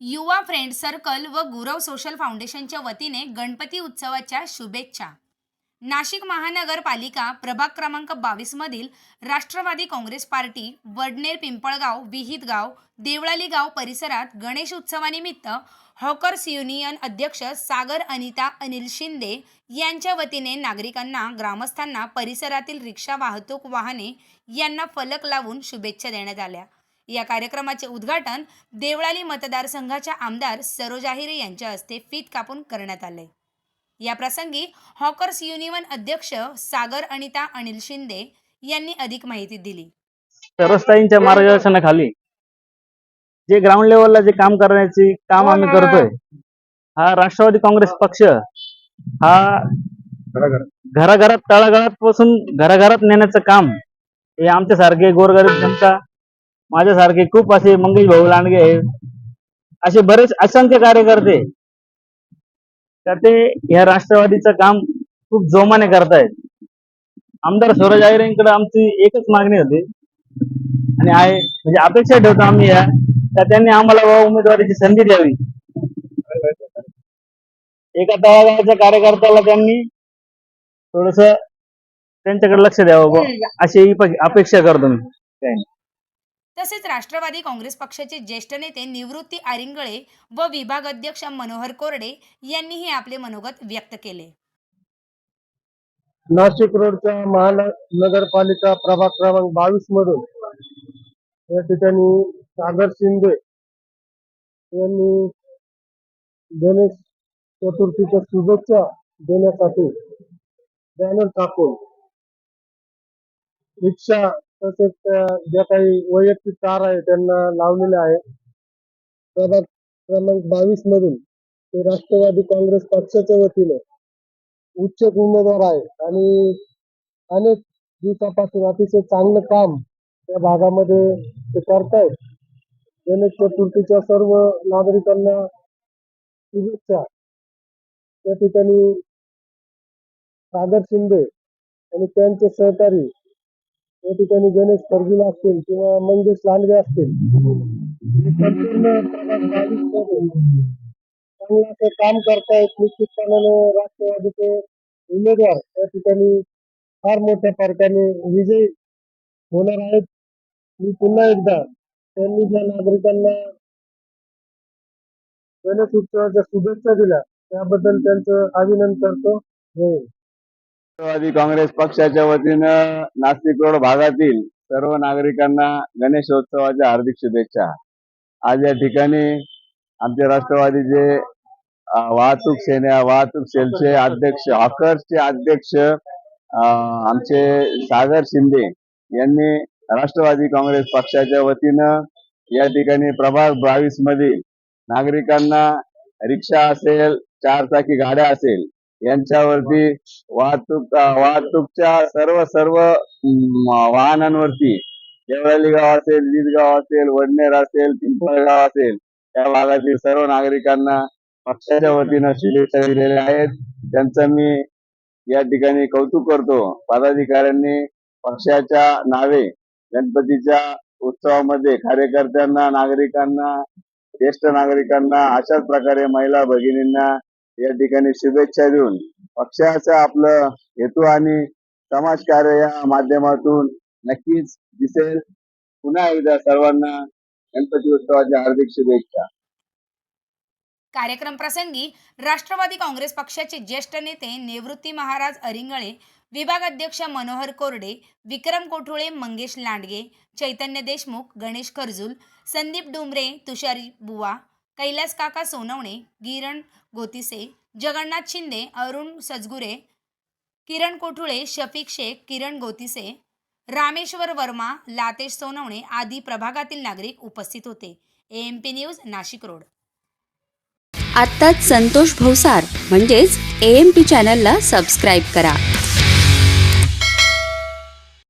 युवा friend circle व Gurav social फाउंडेशनच्या वतीने गणपती उत्सवाच्या शुभेच्छा. नाशिक महानगरपालिका प्रभाग क्रमांक बावीस मधील राष्ट्रवादी काँग्रेस पार्टी वडनेर पिंपळगाव विहितगाव देवळाली गाव परिसरात गणेश उत्सवानिमित्त हॉकर्स युनियन अध्यक्ष सागर अनिता अनिल शिंदे यांच्या वतीने नागरिकांना ग्रामस्थांना परिसरातील रिक्षा वाहतूक वाहने यांना फलक लावून शुभेच्छा देण्यात आल्या. या कार्यक्रमाचे उद्घाटन देवळाली मतदारसंघाच्या आमदार सरोज आहिरे यांच्या हस्ते फीत कापून करण्यात आले. या प्रसंगी हॉकर्स युनियन अध्यक्ष सागर अनिता अनिल शिंदे यांनी अधिक माहिती दिली. सरसताईंच्या मार्गदर्शनाखाली जे ग्राउंड लेवलला जे काम करण्याचे काम आम्ही करतोय हा राष्ट्रवादी काँग्रेस पक्ष हा घराघरात. तळागाळात पासून घराघरात नेण्याचं काम हे आमच्यासारखे गोरगरीब जनता माझ्यासारखे खूप असे मंगेश भाऊ लांडगे आहेत. असे बरेच असंख्य कार्यकर्ते तर ते या राष्ट्रवादीचं काम खूप जोमाने करतायत. आमदार स्वराज आयरेंकडे आमची एकच मागणी होती. आणि आहे म्हणजे अपेक्षा ठेवतो आम्ही या तर त्यांनी आम्हाला उमेदवारीची संधी द्यावी. एका तळागाळाच्या कार्यकर्त्याला त्यांनी थोडस त्यांच्याकडे लक्ष द्यावं अशी अपेक्षा करतो मी. काय? नाही. तसेच राष्ट्रवादी काँग्रेस पक्षाचे ज्येष्ठ नेते निवृत्ती आरिंगळे व विभाग अध्यक्ष मनोहर कोरडे यांनीही आपले मनोगत व्यक्त केले. नाशिक रोडच्या महानगरपालिका प्रभाग क्रमांक बावीस मधून या ठिकाणी सागर शिंदे यांनी गणेश चतुर्थीच्या शुभेच्छा देण्यासाठी बॅनर टाकून रिक्षा तसेच त्या ज्या काही वैयक्तिक कार आहे त्यांना लावलेल्या आहे. प्रभाग क्रमांक बावीस मधून ते राष्ट्रवादी काँग्रेस पक्षाच्या वतीने उच्च उमेदवार आहे आणि अनेक दिवसापासून अतिशय चांगलं काम त्या भागामध्ये ते करतायत. गणेश चतुर्थीच्या सर्व नागरिकांना शुभेच्छा. त्या ठिकाणी सागर शिंदे आणि त्यांचे सहकारी त्या ठिकाणी गणेश फर्गुल असतील किंवा मंगेश लांडगे असतील. संपूर्ण प्रभाग 22 मध्ये चांगलं असं काम करतायत निश्चितपणाने राष्ट्रवादीचे उमेदवार. त्या ठिकाणी फार मोठ्या फरकाने विजयी होणार आहेत. मी पुन्हा एकदा त्यांनी ज्या नागरिकांना गणेश उत्सवाच्या शुभेच्छा दिल्या त्याबद्दल त्यांचं अभिनंदन करतो. जय हिंद. राष्ट्रवादी काँग्रेस पक्षाच्या वतीनं नाशिक रोड भागातील सर्व नागरिकांना गणेशोत्सवाच्या हार्दिक शुभेच्छा. आज या ठिकाणी आमचे राष्ट्रवादीचे वाहतूक सेना वाहतूक सेलचे अध्यक्ष हॉकर्सचे अध्यक्ष आमचे सागर शिंदे यांनी राष्ट्रवादी काँग्रेस पक्षाच्या वतीनं या ठिकाणी प्रभाग बावीस मधील नागरिकांना रिक्षा असेल चारचाकी गाड्या असेल यांच्यावरती वाहतूक वाहतूकच्या सर्व सर्व वाहनांवरती देवळली गाव असेल लिदगाव असेल वडनेर असेल पिंपळगाव असेल त्या भागातील सर्व नागरिकांना पक्षाच्या वतीनं शुभेच्छा दिलेल्या आहेत. त्यांचं मी या ठिकाणी कौतुक करतो. पदाधिकाऱ्यांनी पक्षाच्या नावे गणपतीच्या उत्सवामध्ये कार्यकर्त्यांना नागरिकांना ज्येष्ठ नागरिकांना अशाच प्रकारे महिला भगिनींना या ठिकाणी शुभेच्छा देऊन पक्षाचा आपलं हेतू आणि समाजकार्य या माध्यमातून नक्कीच दिसेल. पुन्हा एकदा सर्वांना गणपती उत्सवाच्या हार्दिक शुभेच्छा. कार्यक्रम प्रसंगी राष्ट्रवादी काँग्रेस पक्षाचे ज्येष्ठ नेते निवृत्ती महाराज अरिंगळे विभाग अध्यक्ष मनोहर कोरडे विक्रम कोठुळे मंगेश लांडगे चैतन्य देशमुख गणेश खरजूल संदीप डुमरे तुषारी बुवा कैलास काका सोनवणे गिरण गोतिसे जगन्नाथ शिंदे अरुण सजगुरे किरण कोठुळे शफिक शेख किरण गोतिसे रामेश्वर वर्मा लातेश सोनवणे आदी प्रभागातील नागरिक उपस्थित होते. M P news Nashik road. आत्ताच संतोष भवसार म्हणजेच ए एम पी चॅनलला सबस्क्राईब करा.